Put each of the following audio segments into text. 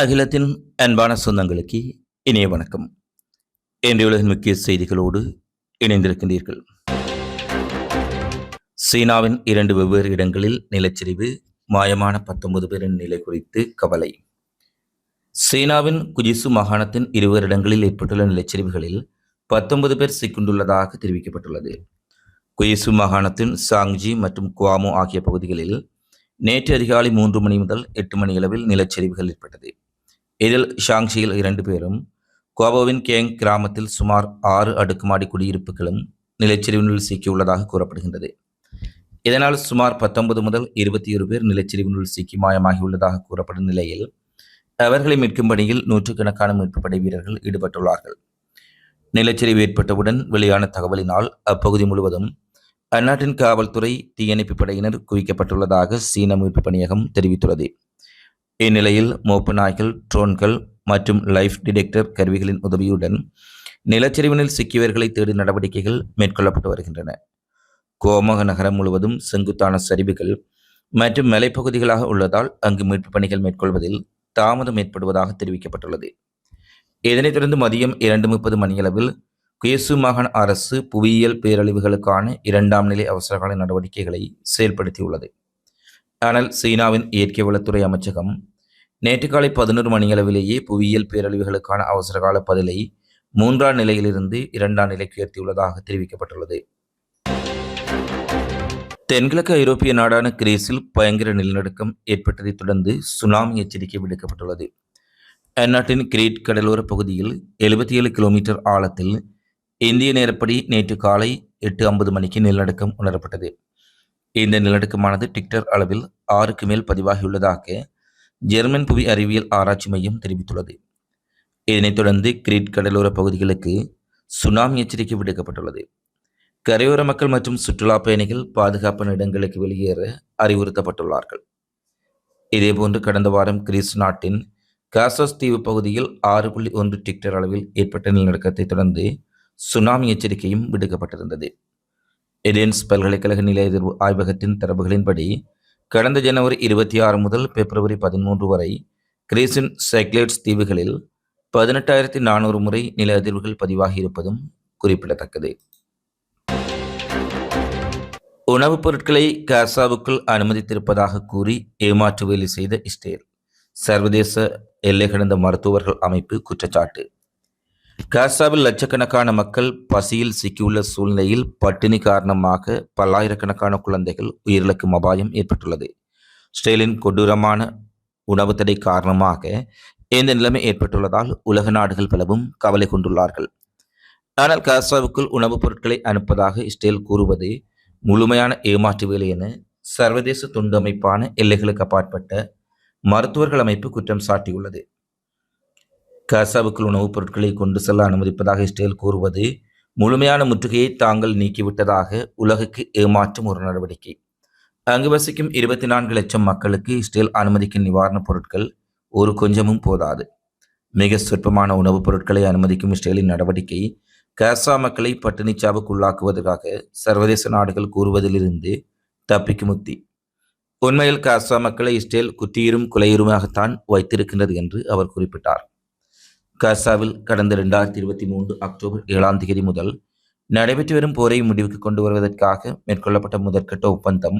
அகிலத்தின் அன்பான சொந்தங்களுக்கு இனிய வணக்கம். இன்றைய உலகின் முக்கிய செய்திகளோடு இணைந்திருக்கின்றீர்கள். சீனாவின் இரண்டு வெவ்வேறு இடங்களில் நிலச்சரிவு மாயமான பத்தொன்பது பேரின் நிலை குறித்து கவலை. சீனாவின் குஜிசு மாகாணத்தின் இருவேறு இடங்களில் ஏற்பட்டுள்ள நிலச்சரிவுகளில் பத்தொன்பது பேர் சிக்குண்டுள்ளதாக தெரிவிக்கப்பட்டுள்ளது. குயிசு மாகாணத்தின் சாங்ஜி மற்றும் குவாமோ ஆகிய பகுதிகளில் நேற்று அதிகாலை மூன்று மணி முதல் எட்டு மணியளவில் நிலச்சரிவுகள் ஏற்பட்டது. இதில் ஷாங்ஷியில் இரண்டு பேரும் கோபோவின் கேங் கிராமத்தில் சுமார் ஆறு அடுக்குமாடி குடியிருப்புகளும் நிலச்சரிவினுள் சிக்கியுள்ளதாக கூறப்படுகின்றது. இதனால் சுமார் பத்தொன்பது முதல் இருபத்தி ஒரு பேர் நிலச்சரிவினுள் சிக்கி மாயமாகியுள்ளதாக கூறப்படும் நிலையில் அவர்களை மீட்கும் பணியில் நூற்றுக்கணக்கான மீட்பு படை வீரர்கள் ஈடுபட்டுள்ளார்கள். நிலச்சரிவு ஏற்பட்டவுடன் வெளியான தகவலினால் அப்பகுதி முழுவதும் அந்நாட்டின் காவல்துறை தீயணைப்பு படையினர் குவிக்கப்பட்டுள்ளதாக சீன மீட்பு பணியகம் தெரிவித்துள்ளது. இந்நிலையில் மோப்பு நாய்கள் ட்ரோன்கள் மற்றும் லைஃப் டிடெக்டர் கருவிகளின் உதவியுடன் நிலச்சரிவினில் சிக்கியவர்களை தேடும் நடவடிக்கைகள் மேற்கொள்ளப்பட்டு வருகின்றன. கோமக நகரம் முழுவதும் செங்குத்தான சரிவுகள் மற்றும் மலைப்பகுதிகளாக உள்ளதால் அங்கு மீட்பு பணிகள் மேற்கொள்வதில் தாமதம் ஏற்படுவதாக தெரிவிக்கப்பட்டுள்ளது. இதனைத் தொடர்ந்து மதியம் இரண்டு முப்பது மணியளவில் குயசு மாகாண அரசு புவியியல் பேரழிவுகளுக்கான இரண்டாம் நிலை அவசரகால நடவடிக்கைகளை செயல்படுத்தியுள்ளது. ஆனால் சீனாவின் இயற்கை வளத்துறை அமைச்சகம் நேற்று காலை பதினோரு மணியளவிலேயே புவியியல் பேரழிவுகளுக்கான அவசரகால பதிலை மூன்றாம் நிலையிலிருந்து இரண்டாம் நிலைக்கு உயர்த்தியுள்ளதாக தெரிவிக்கப்பட்டுள்ளது. தென்கிழக்கு ஐரோப்பிய நாடான கிரீஸில் பயங்கர நிலநடுக்கம் ஏற்பட்டதைத் தொடர்ந்து சுனாமி எச்சரிக்கை விடுக்கப்பட்டுள்ளது. அந்நாட்டின் கிரீட் கடலோர பகுதியில் எழுபத்தி ஏழு கிலோமீட்டர் ஆழத்தில் இந்திய நேரப்படி நேற்று காலை எட்டு ஐம்பது மணிக்கு நிலநடுக்கம் உணரப்பட்டது. இந்த நிலநடுக்கமானது டிக்டர் அளவில் ஆறுக்கு மேல் பதிவாகியுள்ளதாக ஜெர்மன் புவி அறிவியல் ஆராய்ச்சி மையம் தெரிவித்துள்ளது. இதனைத் தொடர்ந்து கிரீட் கடலோர பகுதிகளுக்கு சுனாமி எச்சரிக்கை விடுக்கப்பட்டுள்ளது. கரையோர மக்கள் மற்றும் சுற்றுலா பயணிகள் பாதுகாப்பான இடங்களுக்கு வெளியேற அறிவுறுத்தப்பட்டுள்ளார்கள். இதேபோன்று கடந்த வாரம் கிரீஸ் நாட்டின் காசஸ் தீவு பகுதியில் ஆறு புள்ளி ஒன்று டிக்டர் அளவில் ஏற்பட்ட நிலநடுக்கத்தை தொடர்ந்து சுனாமி எச்சரிக்கையும் விடுக்கப்பட்டிருந்தது. எடென்ஸ் பல்கலைக்கழக நிலைய எதிர்வு ஆய்வகத்தின் தரவுகளின்படி கடந்த ஜனவரி இருபத்தி ஆறு முதல் பிப்ரவரி பதிமூன்று வரை கிரீசின் சைக்லேட்ஸ் தீவுகளில் பதினெட்டாயிரத்தி நானூறு முறை நில அதிர்வுகள் பதிவாகியிருப்பதும் குறிப்பிடத்தக்கது. உணவுப் பொருட்களை காசாவுக்குள் அனுமதித்திருப்பதாக கூறி ஏமாற்று வேலை செய்த இஸ்ரேல். சர்வதேச எல்லை கடந்த மருத்துவர்கள் அமைப்பு குற்றச்சாட்டு. காசாவில் லட்சக்கணக்கான மக்கள் பசியில் சிக்கியுள்ள சூழ்நிலையில் பட்டினி காரணமாக பல்லாயிரக்கணக்கான குழந்தைகள் உயிரிழக்கும் அபாயம் ஏற்பட்டுள்ளது. இஸ்ரேலின் கொடூரமான உணவு தடை காரணமாக இந்த நிலைமை ஏற்பட்டுள்ளதால் உலக நாடுகள் பலவும் கவலை கொண்டுள்ளார்கள். ஆனால் காசாவுக்குள் உணவுப் பொருட்களை அனுப்பதாக இஸ்ரேல் கூறுவது முழுமையான ஏமாற்று வேலை என சர்வதேச துண்டு அமைப்பான எல்லைகளுக்கு அப்பாற்பட்ட மருத்துவர்கள் அமைப்பு குற்றம் சாட்டியுள்ளது. காசாவுக்குள் உணவுப் பொருட்களை கொண்டு செல்ல அனுமதிப்பதாக இஸ்ரேல் கூறுவது முழுமையான முற்றுகையை தாங்கள் நீக்கிவிட்டதாக உலகுக்கு ஏமாற்றும் ஒரு நடவடிக்கை. அங்கு வசிக்கும் இருபத்தி நான்கு லட்சம் மக்களுக்கு இஸ்ரேல் அனுமதிக்கும் நிவாரணப் பொருட்கள் ஒரு கொஞ்சமும் போதாது. மிக சொற்பமான உணவுப் பொருட்களை அனுமதிக்கும் இஸ்ரேலின் நடவடிக்கை காசா மக்களை பட்டினிச்சாவுக்குள்ளாக்குவதற்காக சர்வதேச நாடுகள் கூறுவதிலிருந்து தப்பிக்கு முக்தி உண்மையில் காசா மக்களை இஸ்ரேல் குற்றியரும் குலையுருமாகத்தான் வைத்திருக்கின்றது என்று அவர் குறிப்பிட்டார். காசாவில் கடந்த இரண்டாயிரத்தி இருபத்தி மூன்று அக்டோபர் ஏழாம் தேதி முதல் நடைபெற்று வரும் போரை முடிவுக்கு கொண்டு வருவதற்காக மேற்கொள்ளப்பட்ட முதற்கட்ட ஒப்பந்தம்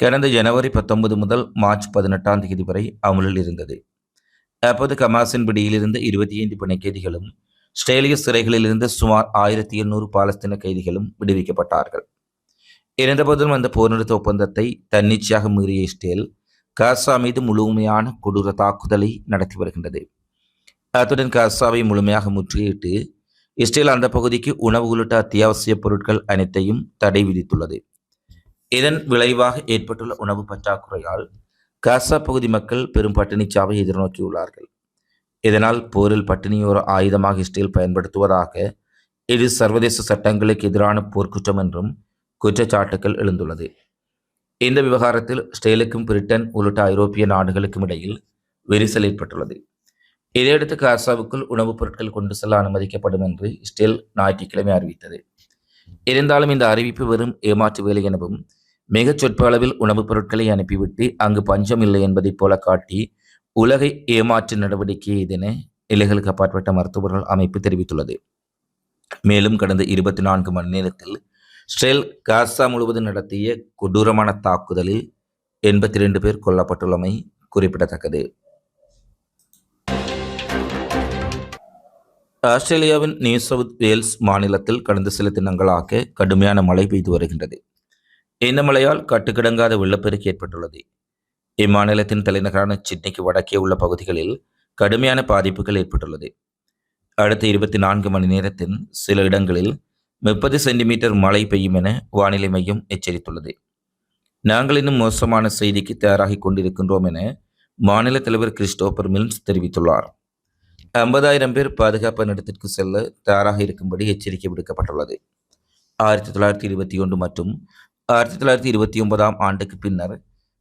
கடந்த ஜனவரி பத்தொன்பது முதல் மார்ச் பதினெட்டாம் தேதி வரை அமலில் இருந்தது. அப்போது கமாசின் பிடியில் இருந்த இருபத்தி ஐந்து பிணை கைதிகளும் ஸ்ட்ரேலிய சிறைகளில் இருந்து சுமார் ஆயிரத்தி எண்ணூறு பாலஸ்தீன கைதிகளும் விடுவிக்கப்பட்டார்கள். இருந்தபோதிலும் அந்த போர் நிறுத்த ஒப்பந்தத்தை தன்னிச்சையாக மீறிய இஸ்ரேல் காசா மீது முழுமையான கொடூர தாக்குதலை நடத்தி வருகின்றது. அத்துடன் காசாவை முழுமையாக முற்றுகையிட்டு இஸ்ரேல் அந்த பகுதிக்கு உணவு உள்ளிட்ட அத்தியாவசிய பொருட்கள் அனைத்தையும் தடை விதித்துள்ளது. இதன் விளைவாக ஏற்பட்டுள்ள உணவு பற்றாக்குறையால் காசா பகுதி மக்கள் பெரும் பட்டினிச்சாவை எதிர்நோக்கியுள்ளார்கள். இதனால் போரில் பட்டினியோர ஆயுதமாக இஸ்ரேல் பயன்படுத்துவதாக இது சர்வதேச சட்டங்களுக்கு எதிரான போர்க்குற்றம் என்றும் குற்றச்சாட்டுகள் எழுந்துள்ளது. இந்த விவகாரத்தில் இஸ்ரேலுக்கும் பிரிட்டன் உள்ளிட்ட ஐரோப்பிய நாடுகளுக்கும் இடையில் விரிசல் ஏற்பட்டுள்ளது. இதையடுத்து காசாவுக்குள் உணவுப் பொருட்கள் கொண்டு செல்ல அனுமதிக்கப்படும் என்று இஸ்ரேல் ஞாயிற்றுக்கிழமை அறிவித்தது. இருந்தாலும் இந்த அறிவிப்பு வெறும் ஏமாற்று வேலை எனவும் மிகச் சொற்ப அளவில் உணவுப் பொருட்களை அனுப்பிவிட்டு அங்கு பஞ்சம் இல்லை என்பதைப் போல காட்டி உலகை ஏமாற்று நடவடிக்கை இதென எல்லைகளுக்கு அப்பாற்பட்ட மருத்துவர்கள் அமைப்பு தெரிவித்துள்ளது. மேலும் கடந்த இருபத்தி நான்கு மணி நேரத்தில் ஸ்ரேல் காசா முழுவதும் நடத்திய கொடூரமான தாக்குதலில் எண்பத்தி ரெண்டு பேர் கொல்லப்பட்டுள்ளமை குறிப்பிடத்தக்கது. ஆஸ்திரேலியாவின் நியூ சவுத் வேல்ஸ் மாநிலத்தில் கடந்த சில தினங்களாக கடுமையான மழை பெய்து வருகின்றது. இந்த மழையால் கட்டுக்கிடங்காத வெள்ளப்பெருக்கு ஏற்பட்டுள்ளது. இம்மாநிலத்தின் தலைநகரான சிட்னிக்கு வடக்கே உள்ள பகுதிகளில் கடுமையான பாதிப்புகள் ஏற்பட்டுள்ளது. அடுத்த இருபத்தி நான்கு மணி நேரத்தின் சில இடங்களில் முப்பது சென்டிமீட்டர் மழை பெய்யும் என வானிலை மையம் எச்சரித்துள்ளது. நாங்கள் இன்னும் மோசமான செய்திக்கு தயாராகி கொண்டிருக்கின்றோம் என மாநில தலைவர் கிறிஸ்டோபர் மில்ஸ் தெரிவித்துள்ளார். ஐம்பதாயிரம் பேர் பாதுகாப்பு நடத்திற்கு செல்ல தயாராக இருக்கும்படி எச்சரிக்கை விடுக்கப்பட்டுள்ளது. ஆயிரத்தி தொள்ளாயிரத்தி இருபத்தி ஒன்று மற்றும் ஆயிரத்தி தொள்ளாயிரத்தி இருபத்தி ஒன்பதாம் ஆண்டுக்கு பின்னர்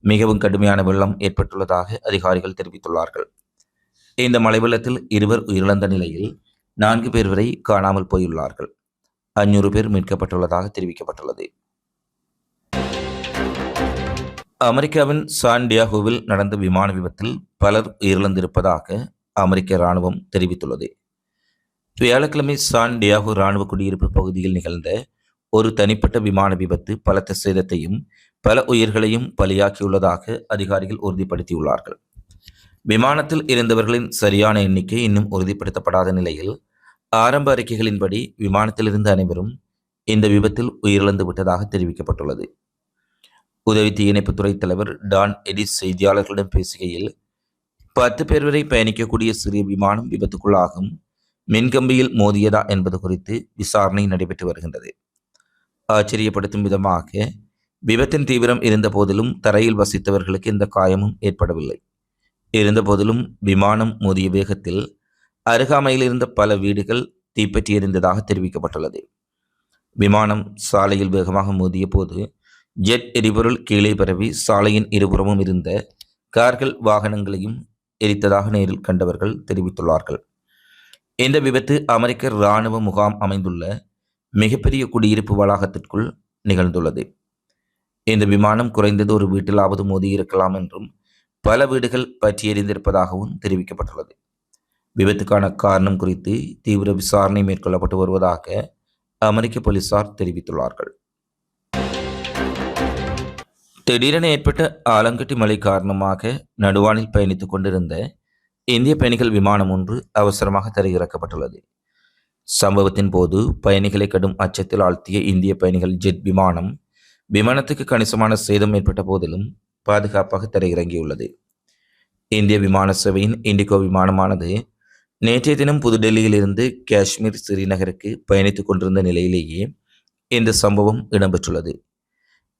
மிகவும் கடுமையான வெள்ளம் ஏற்பட்டுள்ளதாக அதிகாரிகள் தெரிவித்துள்ளார்கள். இந்த மழை வெள்ளத்தில் இருவர் உயிரிழந்த நிலையில் நான்கு பேர் வரை காணாமல் போயுள்ளார்கள். அஞ்சூறு பேர் மீட்கப்பட்டுள்ளதாக தெரிவிக்கப்பட்டுள்ளது. அமெரிக்காவின் சான் டியாகோவில் நடந்த விமான விபத்தில் பலர் உயிரிழந்திருப்பதாக அமெரிக்க இராணுவம் தெரிவித்துள்ளது. வியாழக்கிழமை சான் டியாகோ இராணுவ குடியிருப்பு பகுதியில் நிகழ்ந்த ஒரு தனிப்பட்ட விமான விபத்து பலத்த சேதத்தையும் பல உயிர்களையும் பலியாக்கியுள்ளதாக அதிகாரிகள் உறுதிப்படுத்தியுள்ளார்கள். விமானத்தில் இருந்தவர்களின் சரியான எண்ணிக்கை இன்னும் உறுதிப்படுத்தப்படாத நிலையில் ஆரம்ப அறிக்கைகளின்படி விமானத்திலிருந்து அனைவரும் இந்த விபத்தில் உயிரிழந்து விட்டதாக தெரிவிக்கப்பட்டுள்ளது. உதவி தீயணைப்புத்துறை தலைவர் டான் எடிஸ் செய்தியாளர்களிடம் பேசுகையில் பத்து பேர் வரை பயணிக்கக்கூடிய சிறிய விமானம் விபத்துக்குள்ளாகும். மின்கம்பியில் மோதியதா என்பது குறித்து விசாரணை நடைபெற்று வருகின்றது. ஆச்சரியப்படுத்தும் விதமாக விபத்தின் தீவிரம் இருந்த போதிலும் தரையில் வசித்தவர்களுக்கு எந்த காயமும் ஏற்படவில்லை. இருந்த போதிலும் விமானம் மோதிய வேகத்தில் அருகாமையில் இருந்த பல வீடுகள் தீப்பற்றி எரிந்ததாக தெரிவிக்கப்பட்டுள்ளது. விமானம் சாலையில் வேகமாக மோதிய போது ஜெட் எரிபொருள் கீழே பரவி சாலையின் இருபுறமும் இருந்த கார்கள் வாகனங்களையும் எரித்ததாக நேரில் கண்டவர்கள் தெரிவித்துள்ளார்கள். இந்த விபத்து அமெரிக்க இராணுவ முகாம் அமைந்துள்ள மிகப்பெரிய குடியிருப்பு வளாகத்திற்குள் நிகழ்ந்துள்ளது. இந்த விமானம் குறைந்தது ஒரு வீட்டிலாவது மோதி இருக்கலாம் என்றும் பல வீடுகள் பற்றியறிந்திருப்பதாகவும் தெரிவிக்கப்பட்டுள்ளது. விபத்துக்கான காரணம் குறித்து தீவிர விசாரணை மேற்கொள்ளப்பட்டு வருவதாக அமெரிக்க போலீசார் தெரிவித்துள்ளார்கள். திடீரென ஏற்பட்ட ஆலங்கட்டி மழை காரணமாக நடுவானில் பயணித்துக் கொண்டிருந்த இந்திய பயணிகள் விமானம் ஒன்று அவசரமாக தரையிறக்கப்பட்டுள்ளது. சம்பவத்தின் போது பயணிகளை கடும் அச்சத்தில் ஆழ்த்திய இந்திய பயணிகள் ஜெட் விமானம் விமானத்துக்கு கணிசமான சேதம் ஏற்பட்ட போதிலும் பாதுகாப்பாக தரையிறங்கியுள்ளது. இந்திய விமான சேவையின் இண்டிகோ விமானமானது நேற்றைய தினம் புதுடெல்லியிலிருந்து காஷ்மீர் ஸ்ரீநகருக்கு பயணித்துக் கொண்டிருந்த நிலையிலேயே இந்த சம்பவம் இடம்பெற்றுள்ளது.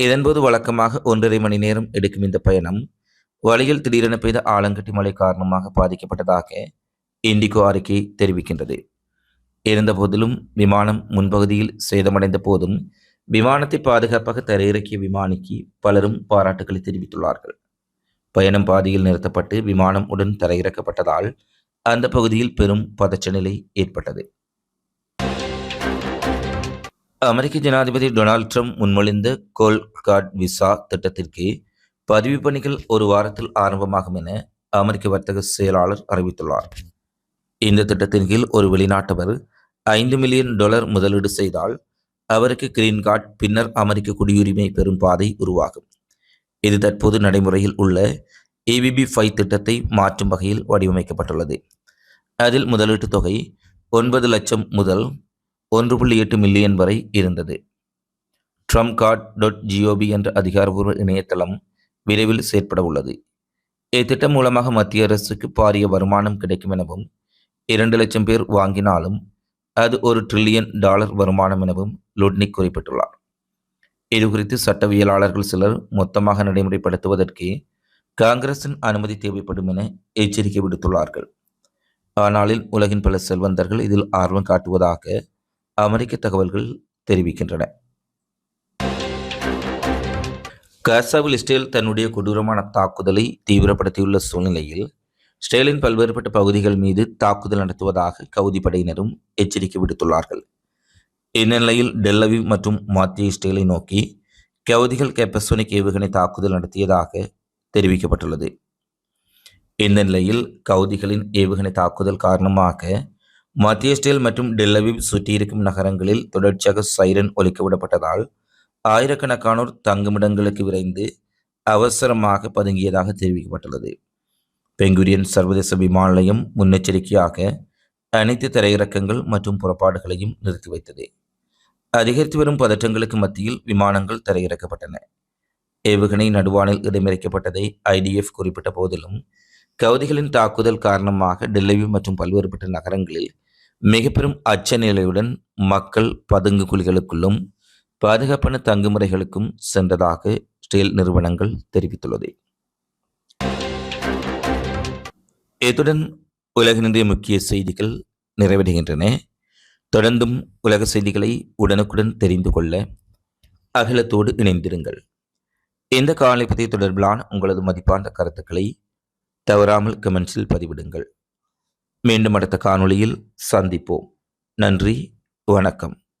இதன்போது வழக்கமாக ஒன்றரை மணி நேரம் எடுக்கும் இந்த பயணம் வழியில் திடீரென பெய்த ஆலங்கட்டி மழை காரணமாக பாதிக்கப்பட்டதாக இண்டிகோ அறிக்கை தெரிவிக்கின்றது. இருந்தபோதிலும் விமானம் முன்பகுதியில் சேதமடைந்த போதும் விமானத்தை பாதுகாப்பாக தரையிறக்கிய விமானிக்கு பலரும் பாராட்டுகளை தெரிவித்துள்ளார்கள். பயணம் பாதியில் நிறுத்தப்பட்டு விமானம் உடன் தரையிறக்கப்பட்டதால் அந்த பகுதியில் பெரும் பதச்ச நிலை ஏற்பட்டது. அமெரிக்க ஜனாதிபதி டொனால்ட் ட்ரம்ப் முன்மொழிந்த கோல் கார்ட் விசா திட்டத்திற்கு பதிவு பணிகள் ஒரு வாரத்தில் ஆரம்பமாகும் என அமெரிக்க வர்த்தக செயலாளர் அறிவித்துள்ளார். இந்த திட்டத்தின் கீழ் ஒரு வெளிநாட்டவர் ஐந்து மில்லியன் டாலர் முதலீடு செய்தால் அவருக்கு கிரீன் கார்டு பின்னர் அமெரிக்க குடியுரிமை பெறும் பாதை உருவாகும். இது தற்போது நடைமுறையில் உள்ள ஏபிபி ஃபைவ் திட்டத்தை மாற்றும் வகையில் வடிவமைக்கப்பட்டுள்ளது. அதில் முதலீட்டுத் தொகை ஒன்பது லட்சம் முதல் ஒன்று புள்ளி எட்டு மில்லியன் வரை இருந்தது. ட்ரம்ப் கார்ட் டாட் ஜிஓபி என்ற அதிகாரபூர்வ இணையதளம் விரைவில் செயற்பட உள்ளது. இத்திட்டம் மூலமாக மத்திய அரசுக்கு பாரிய வருமானம் கிடைக்கும் எனவும் இரண்டு லட்சம் பேர் வாங்கினாலும் அது ஒரு ட்ரில்லியன் டாலர் வருமானம் எனவும் லுட்னிக் குறிப்பிட்டுள்ளார். இது குறித்து சட்டவியலாளர்கள் சிலர் மொத்தமாக நடைமுறைப்படுத்துவதற்கு காங்கிரசின் அனுமதி தேவைப்படும் என எச்சரிக்கை விடுத்துள்ளார்கள். ஆனாலில் உலகின் பல செல்வந்தர்கள் இதில் ஆர்வம் காட்டுவதாக அமெரிக்க தகவல்கள் தெரிவிக்கின்றன. காசாவில் இஸ்ரேல் தன்னுடைய கொடூரமான தாக்குதலை தீவிரப்படுத்தியுள்ள சூழ்நிலையில் இஸ்ரேலின் பல்வேறுபட்ட பகுதிகள் மீது தாக்குதல் நடத்துவதாக கவுதி படையினரும் எச்சரிக்கை விடுத்துள்ளார்கள். இந்நிலையில் டெல்லவி மற்றும் மத்திய இஸ்ரேலை நோக்கி கவுதிகள் கேப்பசோனிக் ஏவுகணை தாக்குதல் நடத்தியதாக தெரிவிக்கப்பட்டுள்ளது. இந்த நிலையில் கவுதிகளின் ஏவுகணை தாக்குதல் காரணமாக மத்திய இஸ்ரேல் மற்றும் டெல்லவிவ் சுற்றியிருக்கும் நகரங்களில் தொடர்ச்சியாக சைரன் ஒலிக்கவிடப்பட்டதால் ஆயிரக்கணக்கானோர் தங்குமிடங்களுக்கு விரைந்து அவசரமாக பதுங்கியதாக தெரிவிக்கப்பட்டுள்ளது. பெங்குரியன் சர்வதேச விமான நிலையம் முன்னெச்சரிக்கையாக அனைத்து தரையிறக்கங்கள் மற்றும் புறப்பாடுகளையும் நிறுத்தி வைத்தது. அதிகரித்து வரும் பதற்றங்களுக்கு மத்தியில் விமானங்கள் தரையிறக்கப்பட்டன. ஏவுகணை நடுவானில் இடமிறக்கப்பட்டதை ஐடிஎஃப் குறிப்பிட்ட போதிலும் கவுதிகளின் தாக்குதல் காரணமாக டெல்லி மற்றும் பல்வேறுபட்ட நகரங்களில் மிக பெரும் அச்ச நிலையுடன் மக்கள் பதுங்கு குழிகளுக்குள்ளும் பாதுகாப்பான தங்குமுறைகளுக்கும் சென்றதாக ஸ்டீல் நிறுவனங்கள் தெரிவித்துள்ளது. இத்துடன் உலகினுடைய முக்கிய செய்திகள் நிறைவடைகின்றன. தொடர்ந்தும் உலக செய்திகளை உடனுக்குடன் தெரிந்து கொள்ள அகிலத்தோடு இணைந்திருங்கள். இந்த காலைப்பதை தொடர்பிலான உங்களது மதிப்பான கருத்துக்களை தவறாமல் கமெண்ட்ஸில் பதிவிடுங்கள். மீண்டும் அடுத்த காணொளியில் சந்திப்போம். நன்றி வணக்கம்.